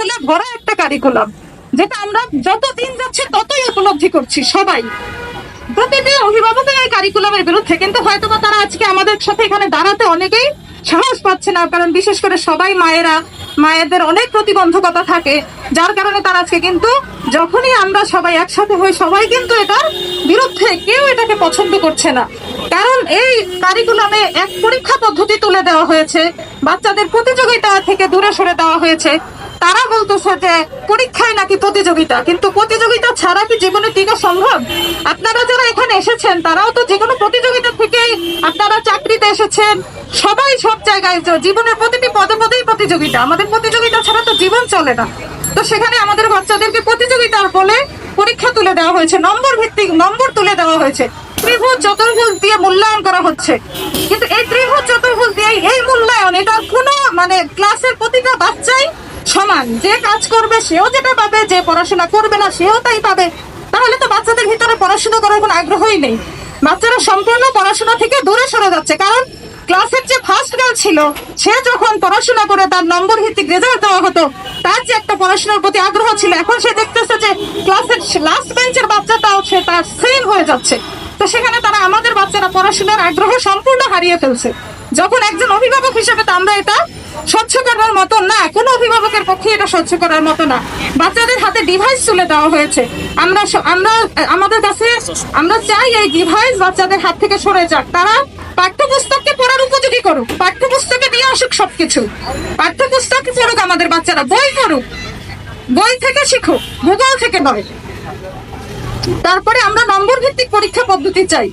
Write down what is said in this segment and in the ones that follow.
ঢেলে ভরা একটা কারিকুলাম যেটা আমরা যত দিন যাচ্ছে ততই উপলব্ধি করছি সবাই। প্রতিটি অভিভাবকই এই কারিকুলামের বিরুদ্ধে, কিন্তু হয়তো বা তারা আজকে আমাদের সাথে এখানে দাঁড়াতে অনেকেই সাহস পাচ্ছে না, কারণ বিশেষ করে সবাই মায়েরা, মায়েদের অনেক প্রতিবন্ধকতা থাকে, যার কারণে তারা আজকে কিন্তু যখনই আমরা সবাই একসাথে হই, সবাই কিন্তু এটার বিরুদ্ধে কেউ এটাকে পছন্দ করছে না। কারণ এই কারিকুলামে এক পরীক্ষা পদ্ধতি তুলে দেওয়া হয়েছে, বাচ্চাদের প্রতিযোগিতা থেকে দূরে সরে দেওয়া হয়েছে। তারা বলতেছে যে পরীক্ষায় নাকি প্রতিযোগিতা, কিন্তু প্রতিযোগিতা ছাড়া কি জীবনে টিকা সম্ভব? আপনারা যারা এখানে এসেছেন, তারাও তো যে কোনো প্রতিযোগিতা থেকেই আপনারা চাকরিতে এসেছেন। সবাই সব জায়গায় জীবনের প্রতিটি পদে পদেই প্রতিযোগিতা। আমাদের প্রতিযোগিতা ছাড়া তো জীবন চলে না। তো সেখানে আমাদের বাচ্চাদেরকে প্রতিযোগিতার বলে পরীক্ষা তুলে দেওয়া হয়েছে, নম্বর ভিত্তিক নম্বর তুলে দেওয়া হয়েছে। ত্রিভুজ চতুর্ভুজ দিয়ে মূল্যায়ন করা হচ্ছে। কিন্তু এই ত্রিভুজ চতুর্ভুজ দিয়ে এই মূল্যায়ন, এটা কোনো মানে ক্লাসের প্রতিটা বাচ্চাই সমান, যে কাজ করবে সেও যেটা পাবে, যে পড়াশোনা করবে না সেও তাই পাবে। তাহলে তো বাচ্চাদের ভিতরে পড়াশোনা করার কোনো আগ্রহই নেই। বাচ্চারা সম্পূর্ণ পড়াশোনা থেকে দূরে সরে যাচ্ছে, কারণ ক্লাসের যে ফার্স্ট গার্ল ছিল, সে যখন পড়াশোনা করে তার নম্বর ভিত্তিক রেজাল্ট দেওয়া হতো, তার যে একটা পড়াশোনার প্রতি আগ্রহ ছিল, এখন সে দেখতেছে যে ক্লাসের লাস্ট বেঞ্চের বাচ্চাটাও সে তার সেম হয়ে যাচ্ছে। তো সেখানে তারা আমাদের বাচ্চারা পড়াশোনার আগ্রহ সম্পূর্ণ হারিয়ে ফেলছে। যখন একজন অভিভাবক হিসেবে তো আমরা এটা স্বচ্ছ করার মতো না, কোনো অভিভাবকের পক্ষে এটা স্বচ্ছ করার মতো না। বাচ্চাদের হাতে ডিভাইস তুলে দেওয়া হয়েছে। আমরা আমরা, আমাদের কাছে, আমরা চাই এই ডিভাইস বাচ্চাদের হাত থেকে সরে যাক। তারা পাঠ্যপুস্তককে উপযোগী করুক? পাঠ্যপুস্তকে দিয়ে আসুক সবকিছু। পাঠ্যপুস্তক পড়ুক আমাদের বাচ্চারা, বই পড়ুক। বই থেকে শিখুক গুগল থেকে নয়। তারপরে আমরা নম্বর ভিত্তিক পরীক্ষা পদ্ধতি চাই।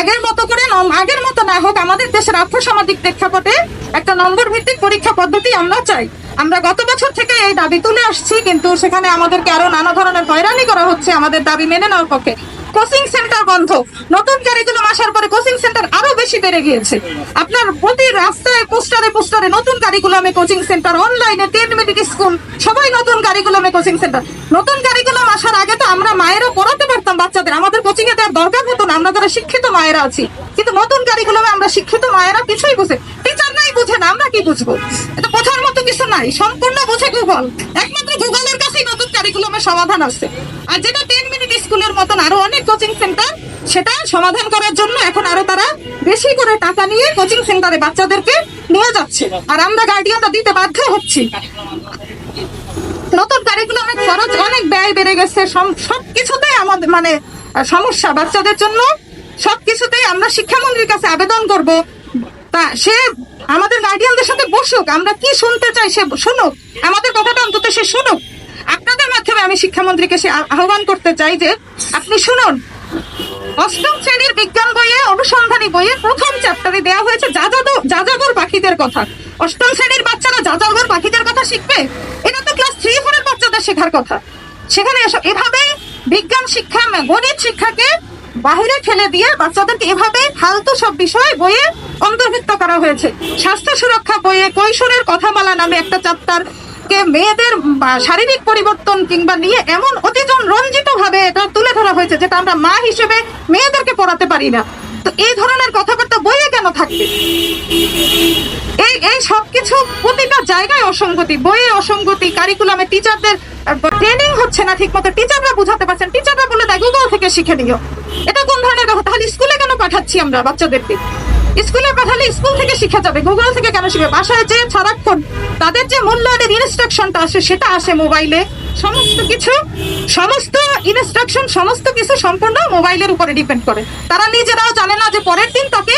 আগের মতো করে আগের মতো না হোক, আমাদের দেশের আর্থসামাজিক প্রেক্ষাপটে একটা নম্বর ভিত্তিক পরীক্ষা পদ্ধতি আমরা চাই। আমরা গত বছর থেকে এই দাবি তুলে আসছি, কিন্তু সেখানে আমাদেরকে আরও নানা ধরনের হয়রানি করা হচ্ছে, আমাদের দাবি মেনে নেওয়ার পক্ষে। কোচিং সেন্টার বন্ধ। নতুন ক্যারিকুলাম আসার পরে কোচিং সেন্টার আরও বেশি বেড়ে গিয়েছে। আপনার প্রতি রাস্তায়, পোস্টারে পোস্টারে নতুন কারিকুলামে কোচিং সেন্টার অনলাইনে টেন মিনিট স্কুল সবাই নতুন কারিকুলামে কোচিং সেন্টার নতুন কারিকুলাম আসার আগে তো আমরা মায়েরা পড়াতে পারতাম বাচ্চাদের। আমাদের কোচিং এ দেওয়ার দরকার হতো না, আমরা যারা শিক্ষিত মায়েরা আছি। কিন্তু নতুন কারিকুলামে আমরা শিক্ষিত মায়েরা কিছুই বুঝে টিচার নাই বুঝে না, আমরা কি বুঝব? এটা বোঝার মতো কিছু নাই, সম্পূর্ণ বুঝে গুগল একমাত্র গুগলের কাছেই নতুন কারিকুলামের সমাধান আছে। আর যেটা টেন মিনিট স্কুলের মতন আরও অনেক কোচিং সেন্টার সেটা সমাধান করার জন্য এখন আরও তারা বেশি করে টাকা নিয়ে কোচিং সেন্টারে বাচ্চাদেরকে নিয়ে যাচ্ছে। আর আমরা গার্ডিয়ানরা দিতে বাধ্য হচ্ছি। নতুন কারিকুলামের খরচ অনেক ব্যয় বেড়ে গেছে। সব- সবকিছুতেই আমাদের মানে সমস্যা। বাচ্চাদের জন্য সবকিছুতেই আমরা শিক্ষামন্ত্রীর কাছে আবেদন করব। তা সে আমাদের গার্ডিয়ানদের সাথে বসুক। আমরা কি শুনতে চাই সে শুনুক। আমাদের কথাটা অন্তত সে শুনুক। আপনাদের মাধ্যমে আমি শিক্ষামন্ত্রীকে সে আহ্বান করতে চাই যে আপনি শুনুন। অষ্টম শ্রেণির বিজ্ঞান বইয়ে, অনুসন্ধানী বইয়ে প্রথম চ্যাপ্টারে দেওয়া হয়েছে যাযাবর যাযাবর পাখিদের কথা। অষ্টম শ্রেণির বাচ্চারা যাযাবর পাখিদের কথা শিখবে? এটা তো ক্লাস থ্রি ফোরের বাচ্চাদের শেখার কথা। সেখানে এসব এভাবে বিজ্ঞান শিক্ষা গণিত শিক্ষাকে বাহিরে ঠেলে দিয়ে বাচ্চাদেরকে এভাবে ফালতু সব বিষয় বইয়ে অন্তর্ভুক্ত করা হয়েছে। স্বাস্থ্য সুরক্ষা বইয়ে কৈশোরের কথা বলা নামে একটা চ্যাপ্টার কে মেয়েদের শারীরিক পরিবর্তন কিংবা নিয়ে এমন অতিজন রঞ্জিত ভাবে এটা তুলে ধরা হয়েছে যেটা আমরা মা হিসেবে মেয়েদেরকে পড়াতে পারি না। তো এই ধরনের কথাবার্তা বইয়ে কেন থাকবে? এই এই সবকিছু প্রতিটা জায়গায় অসঙ্গতি, বইয়ে অসঙ্গতি কারিকুলামে টিচারদের ট্রেনিং হচ্ছে না ঠিক মতো টিচাররা বুঝাতে পারছেন টিচাররা বলে দেয় গুগল থেকে শিখে নিও। এটা কোন ধরনের কথা? তাহলে স্কুলে কেন পাঠাচ্ছি আমরা বাচ্চাদেরকে? স্কুলে পাঠালে স্কুল থেকে শিক্ষা যাবে। গুগল থেকে কেন শিখবে? বাসায় যে সারাক্ষণ তাদের যে মূল্যায়নের ইনস্ট্রাকশনটা আসে, সেটা আসে মোবাইলে সমস্ত কিছু, সমস্ত ইনস্ট্রাকশন সমস্ত কিছু সম্পূর্ণ মোবাইলের উপরে ডিপেন্ড করে। তারা নিজেরাও জানে না যে পরের দিন তাকে